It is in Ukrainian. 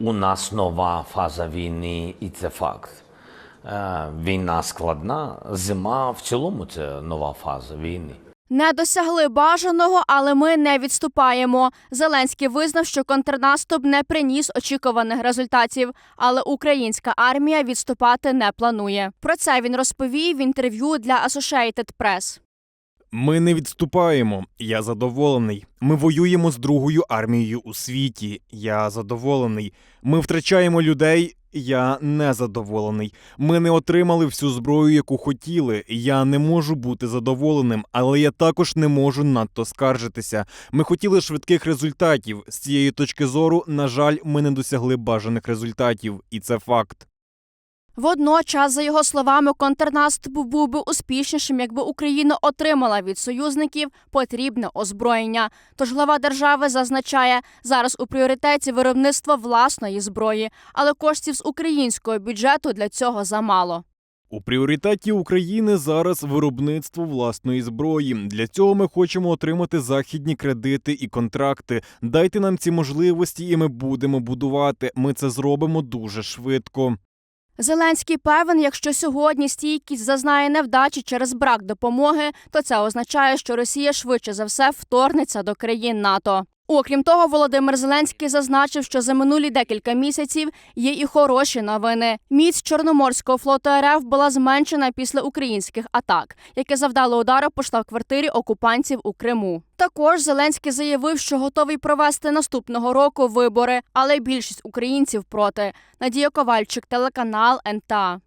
У нас нова фаза війни, і це факт. Е, Війна складна, зима в цілому це нова фаза війни. Не досягли бажаного, але ми не відступаємо. Зеленський визнав, що контрнаступ не приніс очікуваних результатів, але українська армія відступати не планує. Про це він розповів в інтерв'ю для Associated Press. Ми не відступаємо. Я задоволений. Ми воюємо з другою армією у світі. Я задоволений. Ми втрачаємо людей. Я не задоволений. Ми не отримали всю зброю, яку хотіли. Я не можу бути задоволеним, але я також не можу надто скаржитися. Ми хотіли швидких результатів. З цієї точки зору, на жаль, ми не досягли бажаних результатів, і це факт. Водночас, за його словами, контрнаступ був би успішнішим, якби Україна отримала від союзників потрібне озброєння. Тож глава держави зазначає, зараз у пріоритеті виробництво власної зброї, але коштів з українського бюджету для цього замало. У пріоритеті України зараз виробництво власної зброї. Для цього ми хочемо отримати західні кредити і контракти. Дайте нам ці можливості, і ми будемо будувати. Ми це зробимо дуже швидко. Зеленський певен, якщо сьогодні стійкість зазнає невдачі через брак допомоги, то це означає, що Росія швидше за все вторгнеться до країн НАТО. Окрім того, Володимир Зеленський зазначив, що за минулі декілька місяців є і хороші новини. Міць Чорноморського флоту РФ була зменшена після українських атак, яке завдало удару по штаб-квартирі окупантів у Криму. Також Зеленський заявив, що готовий провести наступного року вибори, але більшість українців проти. Надія Ковальчик, телеканал НТА.